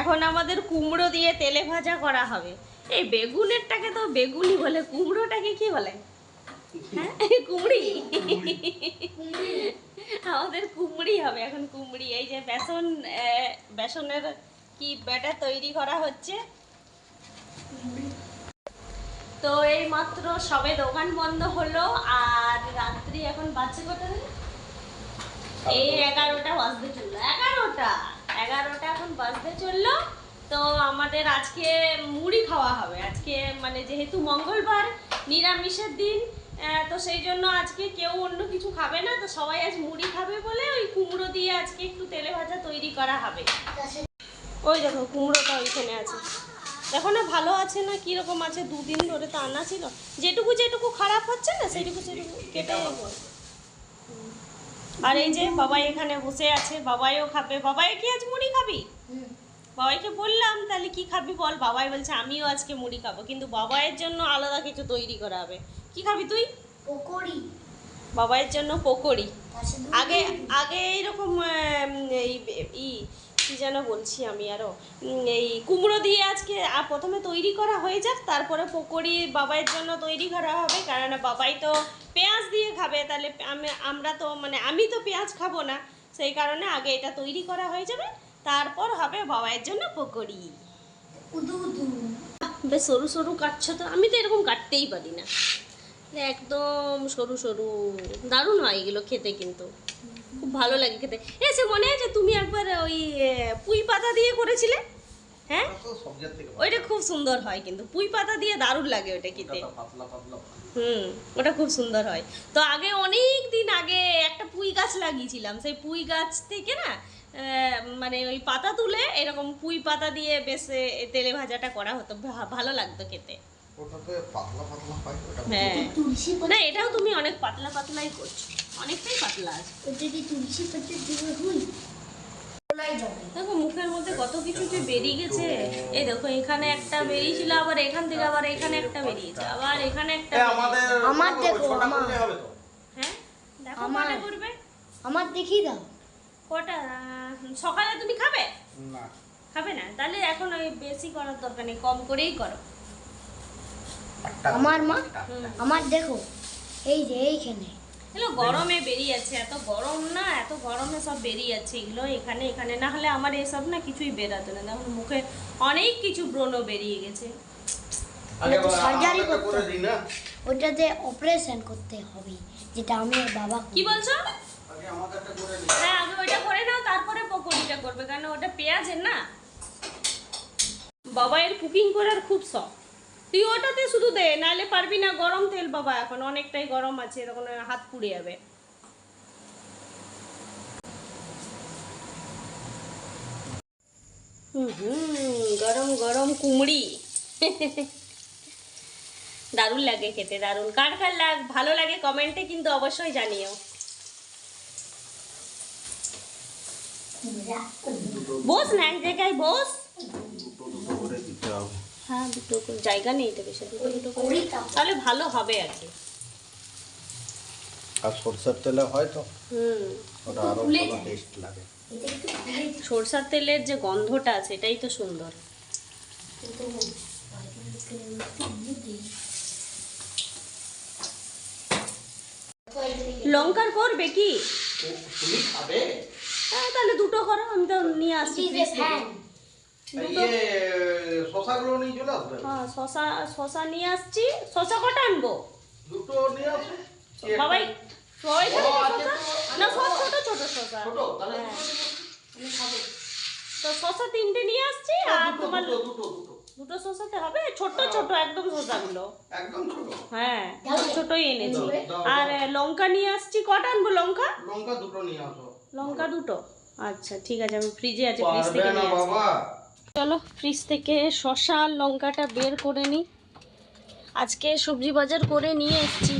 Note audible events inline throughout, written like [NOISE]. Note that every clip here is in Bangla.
এখন আমাদের কুমড়ো দিয়ে তেলে ভাজা করা হবে। এই বেগুনেরটাকে তো বেগুনি বলে কুমড়োটাকে কি বলে? হ্যাঁ কুমড়ি। আমাদের কুমড়ি হবে এখন কুমড়ি। এই যে বেসন বেসনের কি ব্যাটার তৈরি করা হচ্ছে? তো এই মাত্র সবে দোকান বন্ধ হলো আর রাত্রি এখন বাজছে কটা? এই এগারোটা বাজতে চলল এগারোটা। এগারোটা এখন বাজতে চলল। তো আমাদের আজকে মুড়ি খাওয়া হবে। আজকে মানে যেহেতু মঙ্গলবার নিরামিষের দিন তো সেই জন্য আজকে কেউ অন্য কিছু খাবে না। তো সবাই আজ মুড়ি খাবে বলে ওই কুমড়ো দিয়ে আজকে একটু তেলে ভাজা তৈরি করা হবে। ওই দেখো কুমড়োটা ওইখানে আছে। দেখো না ভালো আছে না? কীরকম আছে? দুদিন ধরে তো আনা ছিল। যেটুকু যেটুকু খারাপ হচ্ছে না সেটুকু সেটুকু কেটে। আর এই যে বাবাই এখানে বসে আছে বাবাইও খাবে। বাবাই কি আজ মুড়ি খাবি? বাবাইকে বললাম তাহলে কি খাবি বল? বাবাই বলছে আমিও আজকে মুড়ি খাব। কিন্তু বাবাইয়ের জন্য আলাদা কিছু তৈরি করা হবে। কি খাবি তুই? পকোড়ি। বাবাইয়ের জন্য পকোড়ি। আগে আগে এইরকম এই ই কি যেন বলছি আমি আরও এই কুমড়ো দিয়ে আজকে প্রথমে তৈরি করা হয়ে যাক তারপরে পকোড়ি বাবাইয়ের জন্য তৈরি করা হবে কারণ বাবাই তো পেঁয়াজ দিয়ে খাবে তাহলে আমি আমরা তো মানে আমি তো পেঁয়াজ খাব না সেই কারণে আগে এটা তৈরি করা হয়ে যাবে তারপর হবে বাবাইয়ের জন্য পকোড়ি। বেশ সরু সরু কাটছো তো আমি তো এরকম কাটতেই পারি না। একদম সরু সরু। দারুণ হয় এগুলো খেতে কিন্তু। খুব ভালো লাগে খেতে। এসে মনে আছে তুমি একবার ওই পুঁই পাতা দিয়ে করেছিলে? হ্যাঁ? ওইটা খুব সুন্দর হয় কিন্তু। পুঁই পাতা দিয়ে দারুণ লাগে ওটা খেতে। পাতলা পাতলা পাতলা। হুম ওটা খুব সুন্দর হয়। তো আগে অনেক দিন আগে একটা পুঁই গাছ লাগিয়েছিলাম। সেই পুঁই গাছ থেকে না মানে ওই পাতা তুলে এরকম পুঁই পাতা দিয়ে বেশ তেলে ভাজাটা করা হতো। ভা- ভালো লাগতো খেতে। ওটাতে পাতলা পাতলা হয়। ওটা হ্যাঁ। না এটাও তুমি অনেক পাতলা পাতলাই করছ। অনেকটাই পাতলা আছে। ওটা দিয়ে তুলসী পাতা দিয়ে হুই ওলাই যাবে। দেখো মুখের মধ্যে কত কিছু যে বেরিয়ে গেছে। এই দেখো এখানে একটা বেরিয়েছিল আবার এখান থেকে আবার এখানে একটা বেরিয়েছে আবার এখানে একটা এ, বেরিয়েছে। আমাদের আমার। দেখো, হ্যাঁ? দেখো আমার। করবে? আমার দেখিয়ে দাও। কটা? সকালে তুমি খাবে? না। খাবে না? তাহলে এখন ওই বেশি করার দরকার নেই কম করেই করো। আমার মা? আমার দেখো এই যে এইখানে। এগুলো গরমে বেরিয়ে যাচ্ছে এত গরম না এত গরমে সব বেরিয়ে যাচ্ছে এগুলো এখানে এখানে। না হলে আমার এসব না কিছুই বেরাতো না দেখুন মুখে অনেক কিছু ব্রণ বেরিয়ে গেছে। আগে তো surgery করতে ওটাতে অপারেশন করতে হবে যেটা আমি আর বাবা কি বলছো? আগে আমাদেরটা করে দিই। হ্যাঁ আগে ওইটা করে নাও তারপরে পকোড়িটা করবে কারণ ওটা পেঁয়াজের না। বাবা এর কুকিং করার খুব শখ। তুই ওটাতে শুধু দে, নাহলে পারবি না গরম তেল বাবা, এখন অনেকটাই গরম আছে তখন হাত পুড়ে যাবে। গরম গরম কুমড়ি। [LAUGHS] দারুণ লাগে খেতে, দারুণ। কার কার লাগ, ভালো লাগে কমেন্টে কিন্তু অবশ্যই জানিও। বস না, এক জায়গায় বস দুটো দুটো করে দিতে হবে হ্যাঁ দুটো জায়গা নেই তো বেশি দুটো দুটো করে। তাহলে ভালো হবে আর কি। আর সরষের তেলে হয় তো? হুম। ওটা আরও ভালো টেস্ট লাগে। সরষার তেলের যে গন্ধটা আছে এটাই তো সুন্দর। লঙ্কার করবে কি? হ্যাঁ তাহলে দুটো করো আমি তো নিয়ে আসছি শশা শশা নিয়ে আসছি। শশা কটা আনব? দুটো নিয়ে আসবে সবাই। না সব ছোট ছোট শশা। ছোট তাহলে হ্যাঁ। আমি খাব। তো শশা তিনটে নিয়ে আসছি আর তোমার দুটো দুটো দুটো। দুটো শশাতে হবে? ছোট ছোট একদম শশাগুলো। একদম হ্যাঁ। ছোটই এনেছি। আর লঙ্কা নিয়ে আসছি। কটা আনব লঙ্কা? লঙ্কা দুটো নিয়ে আসো। লঙ্কা দুটো। আচ্ছা ঠিক আছে আমি ফ্রিজে আছে ফ্রিজ থেকে নিয়ে আসছি। বাবা। চলো ফ্রিজ থেকে শসা আর লঙ্কাটা বের করে নিই আজকে সবজি বাজার করে নিয়ে এসেছি।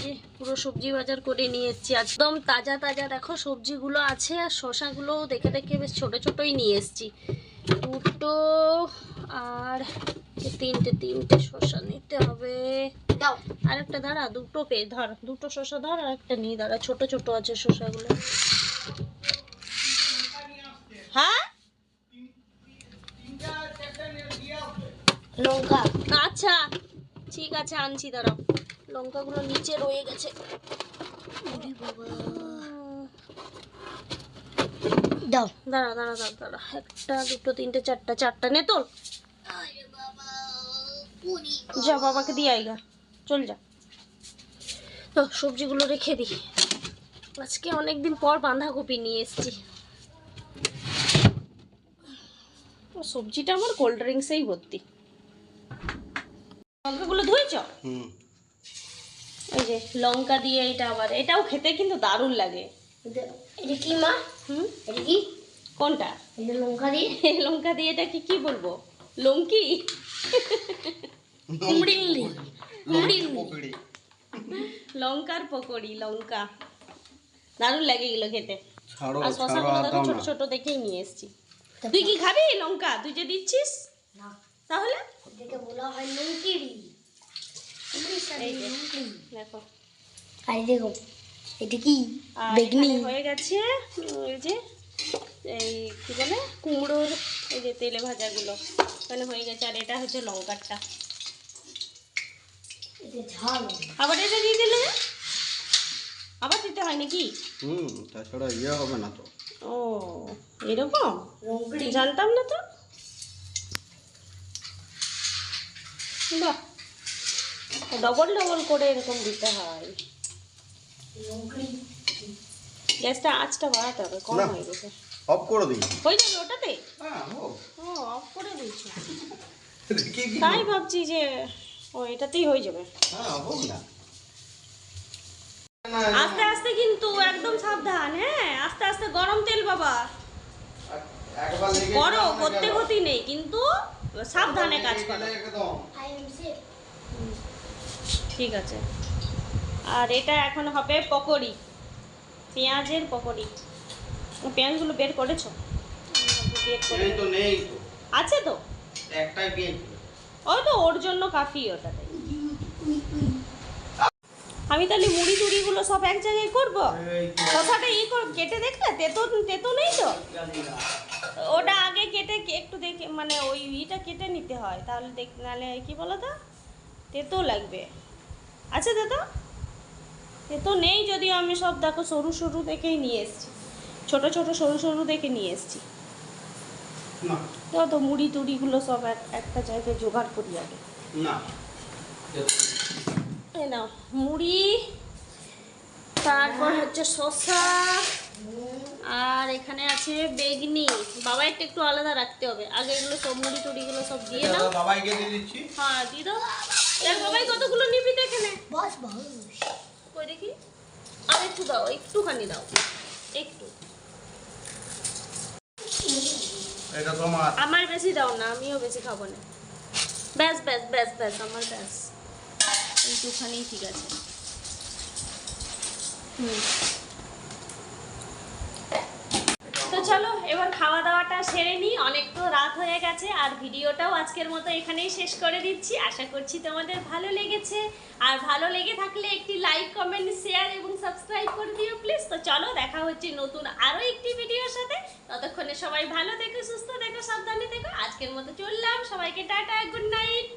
যে পুরো সবজি বাজার করে নিয়ে এসেছি। একদম তাজা তাজা দেখো সবজিগুলো আছে আর শসাগুলো দেখে দেখে বেশ ছোটো ছোটোই নিয়ে এসেছি। দুটো আর তিনটে তিনটে শসা নিতে হবে। দাও। আরেকটা দাঁড়া দুটো পে ধর দুটো শসা ধর আর একটা নিয়ে দাঁড়া ছোট ছোট আছে শসাগুলো হ্যাঁ লঙ্কা। আচ্ছা ঠিক আছে আনছি দাঁড়াও। লঙ্কাগুলো নিচে রয়ে গেছে। দাও দাঁড়া দাঁড়া দাঁড়া দাঁড়া একটা দুটো তিনটে চারটা চারটা। নে পুরি যা বাবাকে দিয়ে আইগা চল যা। তো সবজিগুলো রেখে দিই আজকে অনেকদিন পর বাঁধাকপি নিয়ে এসেছি। সবজিটা আমার কোল্ড ড্রিঙ্কসেই ভর্তি। লঙ্কাগুলো ধুয়েছ? হুম। এই যে লঙ্কা দিয়ে এটা আবার এটাও খেতে কিন্তু দারুণ লাগে। এটা- এটা কি মা? হুম? এটা কি? কোনটা? এটা লঙ্কা দিয়ে? [LAUGHS] লঙ্কা দিয়ে এটাকে কি কি বলব? লঙ্কি? কুমড়ি কুমড়ি পকড়ি। লঙ্কার পকোড়ি লঙ্কা। দারুণ লাগে এগুলো খেতে। আর শশাগুলো দেখো ছোট ছোট দেখেই নিয়ে এসেছি। তুই কি খাবি লঙ্কা? তুই যে দিচ্ছিস? না। তাহলে? যেটা বলা হয় দেখো। আর দেখো এটা কি? বেগনি। হয়ে গেছে উম, যে এই কি বলে কুমড়োর এই যে তেলে ভাজাগুলো। এখানে হয়ে গেছে আর এটা হচ্ছে লঙ্কারটা। এটা আবার এটা দিয়ে দিলে? আবার দিতে হয় নাকি? হুম তাছাড়া ইয়ে হবে না তো। ও এরকম? জানতাম না তো। বাহ ডবল ডবল করে এরকম দিতে হয়। গ্যাসটা আঁচটা বাড়াতে হবে কম হয়ে গেছে। অফ করে দিই। হয়ে যাবে ওটাতে? হ্যাঁ ও অফ করে দিয়েছি। তাই ভাবছি যে ও এটাতেই হয়ে যাবে। হ্যাঁ আস্তে আস্তে কিন্তু একদম সাবধান হ্যাঁ আস্তে আস্তে গরম তেল বাবা। করো করতে। ক্ষতি নেই কিন্তু সাবধানে কাজ করো। ঠিক আছে। আর এটা এখন হবে পকোড়ি। পেঁয়াজের পকোড়ি। পেঁয়াজগুলো বের করেছ? বের করে আছে তো? একটাই ওই তো ওর জন্য কাফি ওটাতে আমি তাহলে মুড়ি টুড়িগুলো সব এক জায়গায় করব? শশাটা ই কর কেটে দেখলে? তেতো তেতো নেই তো? ওটা আগে কেটে একটু দেখে মানে ওই ইটা কেটে নিতে হয়। তাহলে দেখ নাহলে কি বলো তো তেতো লাগবে। আছে তেতো? তেতো নেই যদিও আমি সব দেখো সরু সরু দেখেই নিয়ে এসেছি। ছোট ছোট সরু সরু দেখে নিয়ে এসেছি। তো মুড়ি টুড়িগুলো সব এক- একটা জায়গায় জোগাড় করি আগে। না। নাও। মুড়ি তারপর হচ্ছে শসা। আর এখানে আছে বেগনি। বাবা একটু একটু আলাদা রাখতে হবে। আগে এগুলো সব মুড়ি টুড়িগুলো সব দিয়ে দাও তো বাবাইকে দিয়ে দিচ্ছি। হ্যাঁ দিয়ে দাও। দেখ বাবাই কতগুলো নিবি দেখে নে বস বস। কই দেখি? আর একটু দাও একটুখানি দাও। একটু। এটা তোমার। আমার বেশি দাও না আমিও বেশি খাব না। ব্যাস ব্যাস ব্যাস ব্যাস আমার ব্যাস। এইটুখানি ঠিক আছে। হুম তো চলো, এবার খাওয়া দাওয়াটা সেরে নিই। অনেক তো রাত হয়ে গেছে, আর ভিডিওটাও আজকের মতো এখানেই শেষ করে দিচ্ছি। আশা করছি তোমাদের ভালো লেগেছে। আর ভালো লেগে থাকলে একটি লাইক কমেন্ট শেয়ার এবং সাবস্ক্রাইব করে দিও প্লিজ তো চলো, দেখা হচ্ছে নতুন আরও একটি ভিডিওর সাথে। ততক্ষণে সবাই ভালো থেকো, সুস্থ থেকো, সাবধানে থেকো। আজকের মতো চললাম। সবাইকে টাটা গুড নাইট